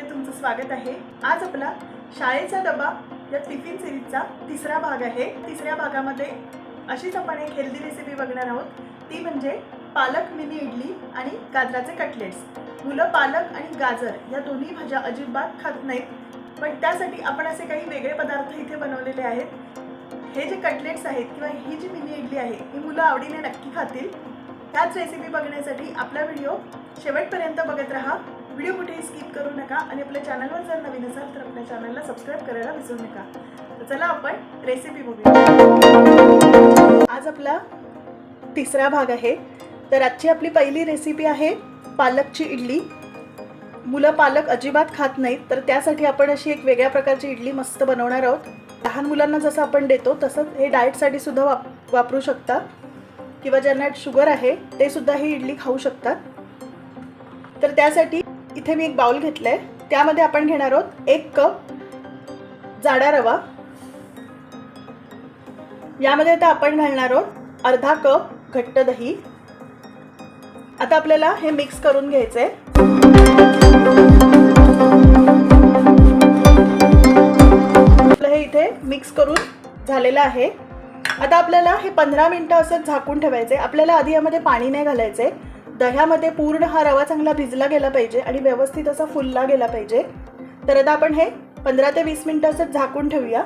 मध्ये तुमचं स्वागत आहे. आज आपला शाळेचा डबा या टिफिन सिरीजचा तिसरा भाग आहे. तिसऱ्या भागामध्ये अशीच आपण एक हेल्दी रेसिपी बघणार आहोत. ती म्हणजे पालक मिनी इडली आणि गाजराचे कटलेट्स मुलं पालक आणि गाजर या दोन्ही भाज्या अजिबात खात नाहीत. पण त्यासाठी आपण असे काही वेगळे पदार्थ इथे बनवलेले आहेत. हे जे कटलेट्स आहेत किंवा ही जी मिनी इडली आहे ही मुलं आवडीने नक्की खातील. त्याच रेसिपी बघण्यासाठी आपला व्हिडिओ शेवटपर्यंत बघत राहा. व्हिडिओ कुठेही स्किप करू नका आणि आपल्या चॅनलवर जर नवीन असाल तर आपल्या चॅनलला सबस्क्राईब करायला विसरू नका. तर चला आपण रेसिपी बघूया. आज आपला तिसरा भाग आहे. तर आजची आपली पहिली रेसिपी आहे पालकची इडली. मुलं पालक अजिबात खात नाहीत तर त्यासाठी आपण अशी एक वेगळ्या प्रकारची इडली मस्त बनवणार आहोत. लहान मुलांना जसं आपण देतो तसंच हे डाएटसाठी सुद्धा वाप वापरू शकता. किंवा ज्यांना शुगर आहे ते सुद्धा ही इडली खाऊ शकतात. तर त्यासाठी इथे मी एक बाउल घेतलं आहे त्यामध्ये आपण घेणार आहोत एक कप जाडा रवा. यामध्ये आता आपण घालणार आहोत अर्धा कप घट्ट दही. आता आपल्याला हे मिक्स करून घ्यायचं आहे आपलं हे इथे मिक्स करून झालेलं आहे. आता आपल्याला हे पंधरा मिनटं असं झाकून ठेवायचं आहे आपल्याला आधी यामध्ये पाणी नाही घालायचं आहे दह्यामध्ये पूर्ण हा रवा चांगला भिजला गेला पाहिजे आणि व्यवस्थित असा फुलला गेला पाहिजे. तर आता आपण हे पंधरा ते वीस मिनटं असं झाकून ठेवूया.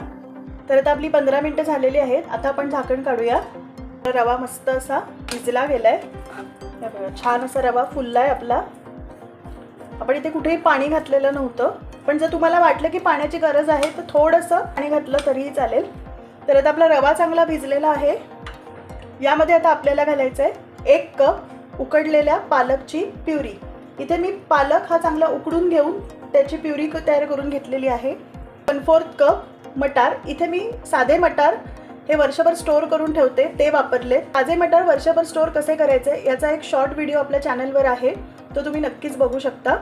तर आता आपली पंधरा मिनटं झालेली आहेत. आता आपण झाकण काढूया. रवा मस्त असा भिजला गेलाय. आहे छान असा रवा फुलला आहे आपला. आपण इथे कुठेही पाणी घातलेलं नव्हतं. पण जर तुम्हाला वाटलं की पाण्याची गरज आहे तर थोडंसं पाणी घातलं तरीही चालेल. तर आता आपला रवा चांगला भिजलेला आहे. यामध्ये आता आपल्याला घालायचं आहे एक कप उकडलेल्या पालकची प्युरी. इथे मी पालक हा चांगला उकडून घेऊन त्याची प्युरी क- तयार करून घेतलेली आहे. वन फोर्थ कप मटार. इथे मी साधे मटार हे वर्षभर स्टोअर करून ठेवते ते वापरले. ताजे मटार वर्षभर स्टोअर कसे करायचे याचा एक शॉर्ट व्हिडिओ आपल्या चॅनलवर आहे. तो तुम्ही नक्कीच बघू शकता.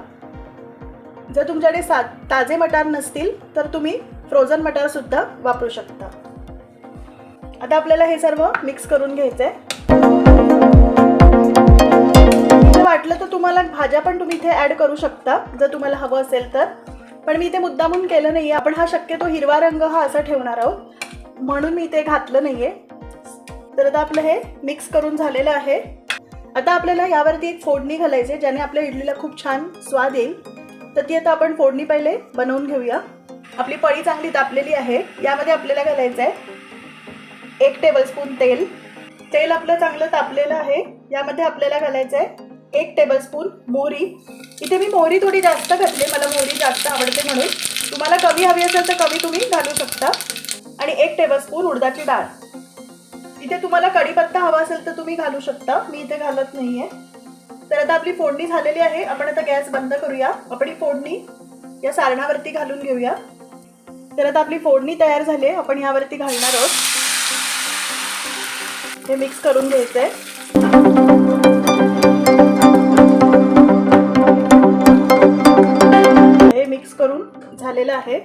जर तुमच्याकडे सा ताजे मटार नसतील तर तुम्ही फ्रोझन मटारसुद्धा वापरू शकता. आता आपल्याला हे सर्व मिक्स करून घ्यायचं आहे तुम्हाला भाज्या पण तुम्ही इथे ॲड करू शकता जर तुम्हाला हवं असेल तर. पण मी इथे मुद्दामून केलं नाही आपण हा शक्यतो हिरवा रंग हा असा ठेवणार आहोत. म्हणून मी इथे घातलं नाही आहे तर आता आपलं हे मिक्स करून झालेलं आहे. आता आपल्याला यावरती एक फोडणी घालायची ज्याने आपल्या इडलीला खूप छान स्वाद येईल. तर ती आता आपण फोडणी पहिले बनवून घेऊया. आपली पळी चांगली तापलेली आहे. यामध्ये आपल्याला घालायचं आहे एक टेबलस्पून तेल. तेल आपलं चांगलं तापलेलं आहे. यामध्ये आपल्याला घालायचं आहे एक टेबलस्पून मोहरी. इथे मी मोहरी थोडी जास्त घातली मला मोहरी जास्त आवडते म्हणून. तुम्हाला कमी हवी असेल तर कमी तुम्ही घालू शकता. आणि एक टेबलस्पून उडदाची डाळ. इथे तुम्हाला कढीपत्ता हवा असेल तर तुम्ही घालू शकता. मी इथे घालत नाहीये. तर आता आपली फोडणी झालेली आहे. आपण आता गॅस बंद करूया. आपण ही फोडणी या सारणावरती घालून घेऊया. तर आता आपली फोडणी तयार झाली आहे. आपण यावरती घालणार आहोत. हे मिक्स करून घ्यायचं आहे झालेलं आहे.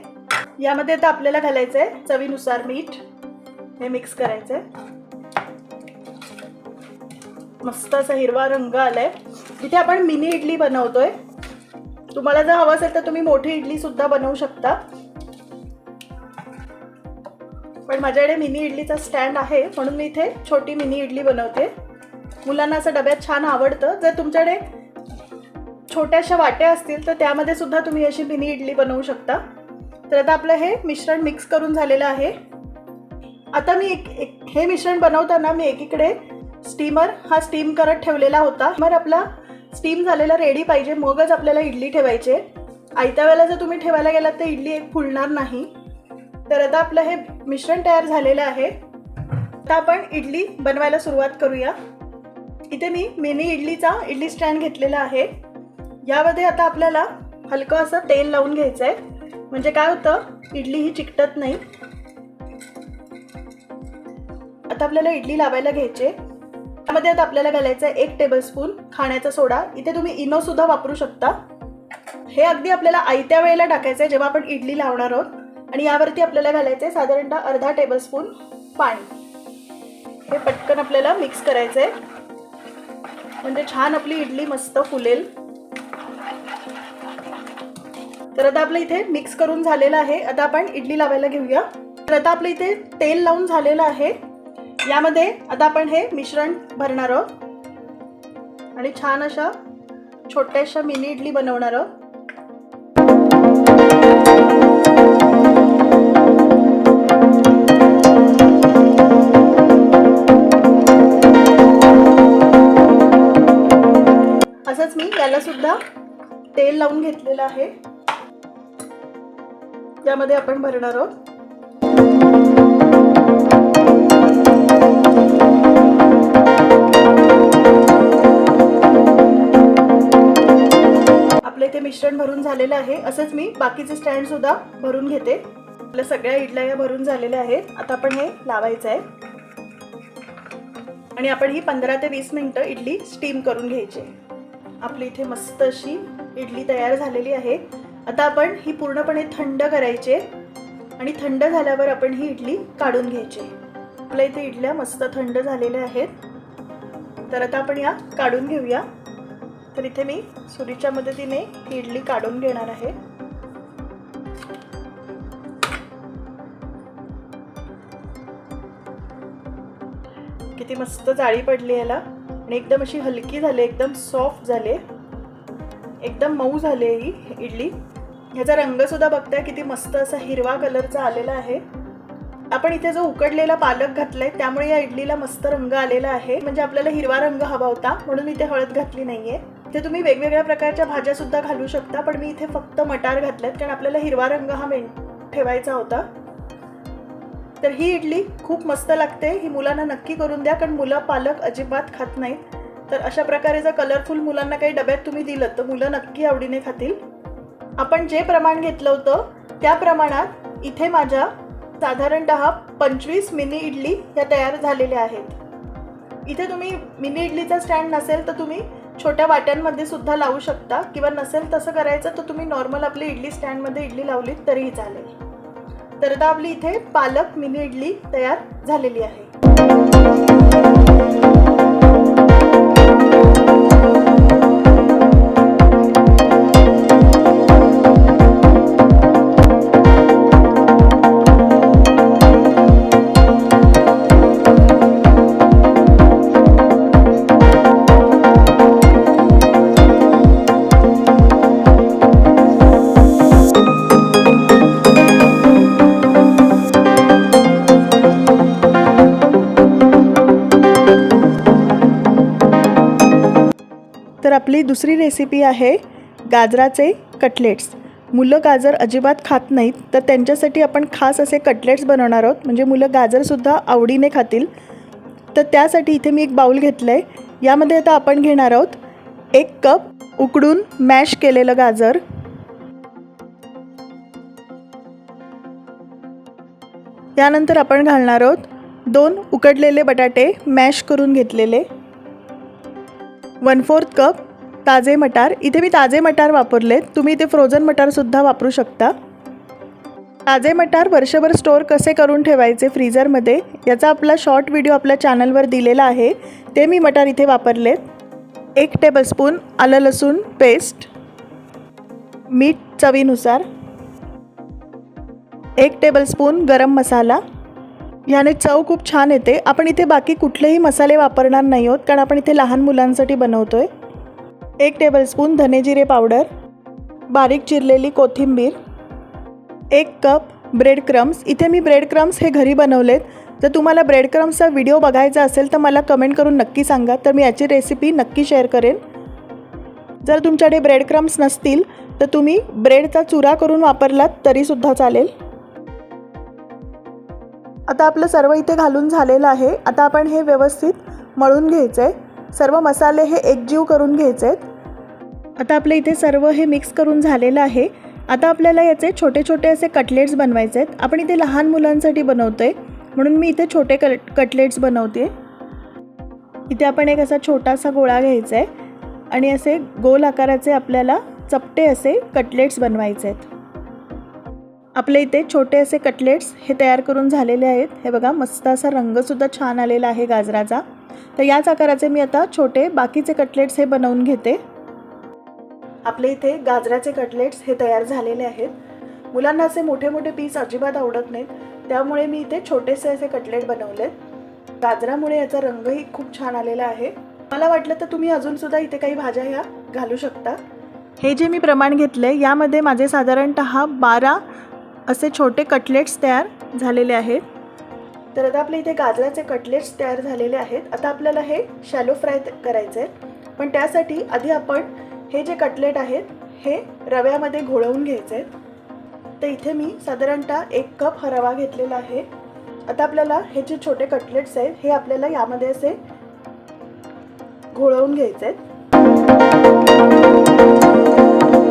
यामध्ये आता आपल्याला घालायचं आहे चवीनुसार मीठ. हे मिक्स करायचं आहे मस्त असा हिरवा रंग आलाय. इथे आपण मिनी इडली बनवतोय. तुम्हाला जर हवं असेल तर तुम्ही मोठी इडली सुद्धा बनवू शकता. पण माझ्याकडे मिनी इडलीचा स्टँड आहे म्हणून मी इथे छोटी मिनी इडली बनवते. मुलांना असं डब्यात छान आवडतं. जर तुमच्याकडे छोट्याशा वाट्या असतील तर त्यामध्ये सुद्धा तुम्ही अशी मिनी इडली बनवू शकता. तर आता आपलं हे मिश्रण मिक्स करून झालेलं आहे. आता मी एक एक हे मिश्रण बनवताना मी एकीकडे स्टीमर हा स्टीम करत ठेवलेला होता. मग आपला स्टीम झालेला रेडी पाहिजे मगच आपल्याला इडली ठेवायची आयत्या वेळेला जर तुम्ही ठेवायला गेलात तर इडली एक फुलणार नाही. तर आता आपलं हे मिश्रण तयार झालेलं आहे. आता आपण इडली बनवायला सुरुवात करूया. इथे मी मिनी इडलीचा इडली स्टँड घेतलेला आहे. यामध्ये आता आपल्याला हलकं असं तेल लावून घ्यायचं आहे म्हणजे काय होतं? इडली ही चिकटत नाही. आता आपल्याला इडली लावायला घ्यायचे. त्यामध्ये आता आपल्याला घालायचं आहे एक टेबलस्पून खाण्याचा सोडा. इथे तुम्ही इनो सुद्धा वापरू शकता. हे अगदी आपल्याला आयत्या वेळेला टाकायचं आहे जेव्हा आपण इडली लावणार आहोत. आणि यावरती आपल्याला घालायचं आहे साधारणतः अर्धा टेबलस्पून पाणी. हे पटकन आपल्याला मिक्स करायचं आहे म्हणजे छान आपली इडली मस्त फुलेल. तर आता आपलं इथे मिक्स करून झालेलं आहे. आता आपण इडली लावायला घेऊया. तर आता आपलं इथे तेल लावून झालेलं आहे. यामध्ये आता आपण हे मिश्रण भरणार आहोत. आणि छान अशा छोट्याशा मिनी इडली बनवणार आहोत. असंच मी याला सुद्धा तेल लावून घेतलेलं आहे. त्यामध्ये आपण भरणार आहोत. आपलं इथे मिश्रण भरून झालेलं आहे. असंच मी बाकीचे स्टँड सुद्धा भरून घेते. आपल्या सगळ्या इडल्या या भरून झालेल्या आहेत. आता आपण हे लावायचं आहे. आणि आपण ही पंधरा ते वीस मिनटं इडली स्टीम करून घ्यायची आपली इथे मस्त अशी इडली तयार झालेली आहे. आता आपण ही पूर्णपणे थंड करायची आणि थंड झाल्यावर आपण ही इडली काढून घ्यायची. आपल्या इथे इडल्या मस्त थंड झालेल्या आहेत. तर आता आपण या काढून घेऊया. तर इथे मी सुरीच्या मदतीने ही इडली काढून घेणार आहे. किती मस्त जाळी पडली याला. आणि एकदम अशी हलकी झाली एकदम सॉफ्ट झाले. एकदम मऊ झाले ही इडली. ह्याचा रंग सुद्धा बघताय किती मस्त असा हिरवा कलरचा आलेला आहे. आपण इथे जो उकडलेला पालक घातलाय त्यामुळे या इडलीला मस्त रंग आलेला आहे. म्हणजे आपल्याला हिरवा रंग हवा होता म्हणून इथे हळद घातली नाहीये. ते तुम्ही वेगवेगळ्या प्रकारच्या भाज्या सुद्धा घालू शकता पण मी इथे फक्त मटार घातल्यात कारण आपल्याला हिरवा रंग हा मेन ठेवायचा होता. तर ही इडली खूप मस्त लागते ही मुलांना नक्की करून द्या कारण मुलं पालक अजिबात खात नाहीत. तर अशा प्रकारे जर कलरफुल मुलांना काही डब्यात तुम्ही दिलं तर मुलं नक्की आवडीने खातील. आपण जे प्रमाण घेतलं होतं त्या प्रमाणात इथे माझ्या साधारणत पंचवीस मिनी इडली या तयार झालेल्या आहेत. इथे तुम्ही मिनी इडलीचा स्टँड नसेल तर तुम्ही छोट्या वाट्यांमध्ये सुद्धा लावू शकता किंवा नसेल तसं करायचं तर तुम्ही नॉर्मल आपली इडली स्टँडमध्ये इडली लावलीत तरीही चालेल. तर आता आपली इथे पालक मिनी इडली तयार झालेली आहे. आपली दुसरी रेसिपी आहे गाजराचे कटलेट्स मुलं गाजर अजिबात खात नाहीत तर त्यांच्यासाठी आपण खास असे कटलेट्स बनवणार आहोत. म्हणजे मुलं गाजरसुद्धा आवडीने खातील. तर त्यासाठी इथे मी एक बाऊल घेतलं आहे यामध्ये आता आपण घेणार आहोत एक कप उकडून मॅश केलेलं गाजर. यानंतर आपण घालणार आहोत दोन उकडलेले बटाटे मॅश करून घेतलेले. वन फोर्थ कप ताजे मटार. इथे मी ताजे मटार वापरलेत. तुम्ही इथे फ्रोझन मटारसुद्धा वापरू शकता. ताजे मटार वर्षभर स्टोअर कसे करून ठेवायचे फ्रीजरमध्ये याचा आपला शॉर्ट व्हिडिओ आपल्या चॅनलवर दिलेला आहे. ते मी मटार इथे वापरलेत. एक टेबलस्पून आलं लसूण पेस्ट मीठ चवीनुसार. एक टेबलस्पून गरम मसाला. ह्याने चव खूप छान येते. आपण इथे बाकी कुठलेही मसाले वापरणार नाही आहोत कारण आपण इथे लहान मुलांसाठी बनवतो आहे एक टेबलस्पून धनेजिरे पावडर बारीक चिरलेली कोथिंबीर एक कप ब्रेड क्रम्स इथे मी ब्रेड क्रम्स हे घरी बनवलेत. जर तुम्हाला ब्रेड क्रम्सचा व्हिडिओ बघायचा असेल तर मला कमेंट करून नक्की सांगा. तर मी याची रेसिपी नक्की शेअर करेन. जर तुमच्याकडे ब्रेड क्रम्स नसतील तर तुम्ही ब्रेडचा चुरा करून वापरलात तरीसुद्धा चालेल. आता आपलं सर्व इथे घालून झालेलं आहे. आता आपण हे व्यवस्थित मळून घ्यायचं आहे सर्व मसाले हे एकजीव करून घ्यायचे आहेत. आता आपलं इथे सर्व हे मिक्स करून झालेलं आहे. आता आपल्याला याचे छोटे छोटे असे कटलेट्स बनवायचे आहेत. आपण इथे लहान मुलांसाठी बनवतो आहे म्हणून मी इथे छोटे कट कटलेट्स बनवते. इथे आपण एक असा छोटासा गोळा घ्यायचा आहे. आणि असे गोल आकाराचे आपल्याला चपटे असे कटलेट्स बनवायचे आहेत. आपल्या इथे छोटे असे कटलेट्स हे तयार करून झालेले आहेत. हे बघा मस्त असा रंगसुद्धा छान आलेला आहे गाजराचा. तर याच आकाराचे मी आता छोटे बाकीचे कटलेट्स हे बनवून घेते. आपले इथे गाजराचे कटलेट्स हे तयार झालेले आहेत. मुलांना असे मोठे मोठे पीस अजिबात आवडत नाहीत. त्यामुळे मी इथे छोटेसे असे कटलेट बनवलेत. गाजरामुळे याचा रंगही खूप छान आलेला आहे. मला वाटलं तर तुम्ही अजूनसुद्धा इथे काही भाज्या ह्या घालू शकता. हे जे मी प्रमाण घेतले यामध्ये माझे साधारणत बारा असे छोटे कटलेट्स तयार झालेले आहेत. तर आता आपल्या इथे गाजराचे कटलेट्स तयार झालेले आहेत. आता आपल्याला हे शॅलो फ्राय करायचे आहेत पण त्यासाठी आधी आपण हे जे कटलेट आहेत हे रव्यामध्ये घोळवून घ्यायचे आहेत तर इथे मी साधारणतः एक कप हा रवा घेतलेला आहे. आता आपल्याला हे जे छोटे कटलेट्स आहेत हे आपल्याला यामध्ये असे घोळवून घ्यायचे आहेत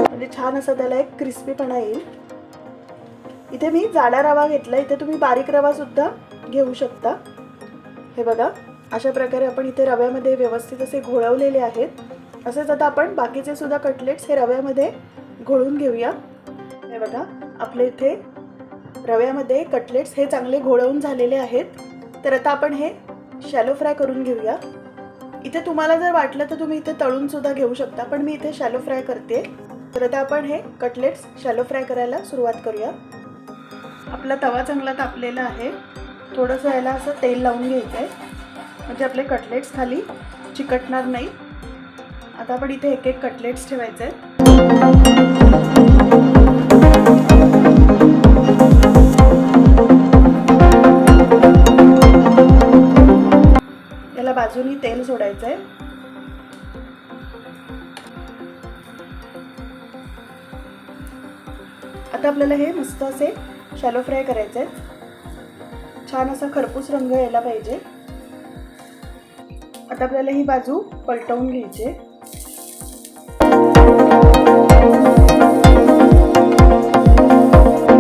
म्हणजे छान असं त्याला एक क्रिस्पीपणा येईल. इथे मी जाडा रवा घेतला. इथे तुम्ही बारीक रवा सुद्धा घेऊ शकता. हे बघा अशा प्रकारे आपण इथे रव्यामध्ये व्यवस्थित असे घोळवलेले आहेत. असेच आता आपण बाकीचे सुद्धा कटलेट्स हे रव्यामध्ये घोळून घेऊया. हे बघा आपले इथे रव्यामध्ये कटलेट्स हे चांगले घोळवून झालेले आहेत. तर आता आपण हे शॅलो फ्राय करून घेऊया. इथे तुम्हाला जर वाटलं तर तुम्ही इथे तळूनसुद्धा घेऊ शकता पण मी इथे शॅलो फ्राय करते. तर आता आपण हे कटलेट्स शॅलो फ्राय करायला सुरुवात करूया. आपला तवा चांगला तापलेला आहे. थोडंसं याला असं तेल लावून घ्यायचं आहे म्हणजे आपले कटलेट्स खाली चिकटणार नाही. आता आपण इथे एक एक कटलेट्स ठेवायचे आहेत याला बाजूनी तेल सोडायचं आहे आता आपल्याला हे मस्त असे शॅलो फ्राय करायचे आहेत छान असा खरपूस रंग यायला पाहिजे. आता आपल्याला ही बाजू पलटवून घ्यायची.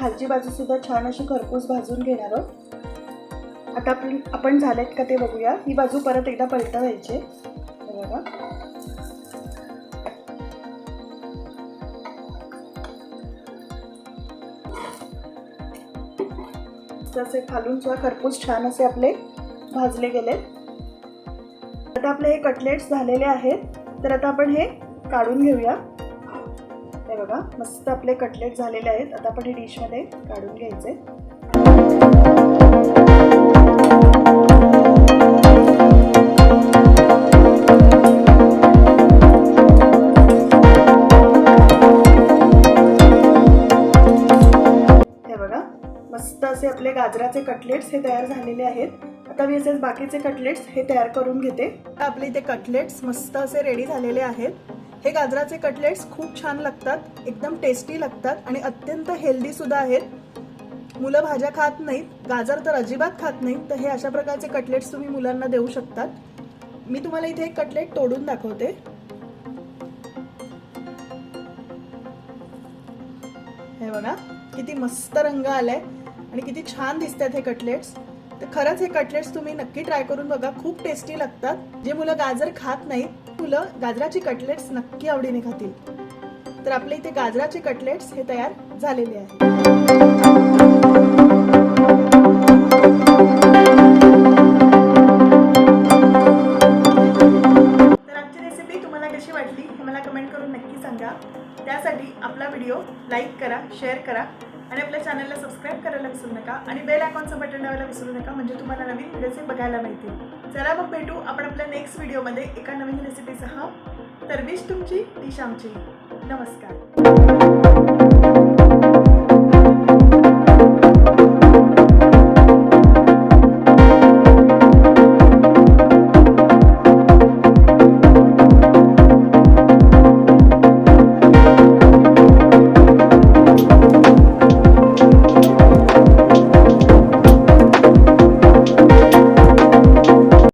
खालची बाजू सुद्धा छान अशी खरपूस भाजून घेणार आहोत. आता आपण आपण झालेत का ते बघूया. ही बाजू परत एकदा पलटवायची. बघा. मस्त असे खालून सुद्धा खरपूस छान असे आपले भाजले गेलेत आता आपले हे कटलेट्स झालेले आहेत. तर आता आपण हे काढून घेऊया. हे बघा मस्त आपले कटलेट झालेले आहेत. आता आपण हे डिशमध्ये काढून घ्यायचे. गाजराचे कटलेट्स हे तयार झालेले आहेत. आता मी असेच बाकीचे कटलेट्स हे तयार करून घेते. आपले इथे कटलेट्स मस्त असे रेडी झालेले आहेत. हे गाजराचे कटलेट्स खूप छान लागतात एकदम टेस्टी लागतात आणि अत्यंत हेल्दी सुद्धा आहेत. मुलं भाज्या खात नाहीत गाजर तर अजिबात खात नाहीत तर हे अशा प्रकारचे कटलेट्स तुम्ही मुलांना देऊ शकतात. मी तुम्हाला इथे एक कटलेट तोडून दाखवते. हे बघा किती मस्त रंग आलाय. आणि किती छान दिसतात हे कटलेट्स. तर खरंच हे कटलेट्स तुम्ही नक्की ट्राय करून बघा. खूप टेस्टी लागतात. जे मुलं गाजर खात नाहीत मुलं गाजराची कटलेट्स नक्की आवडीने खातील. तर आपले इथे गाजराचे कटलेट्स हे तयार झालेले आहेत. लाईक करा शेअर करा आणि आपल्या चॅनलला सबस्क्राईब करायला विसरू नका आणि बेल आयकॉनचं बटन लावायला विसरू नका म्हणजे तुम्हाला नवीन व्हिडिओचे बघायला मिळतील. चला मग भेटू आपण आपल्या नेक्स्ट व्हिडिओमध्ये एका नवीन रेसिपीसह तर विश तुमची डिश आमची. नमस्कार.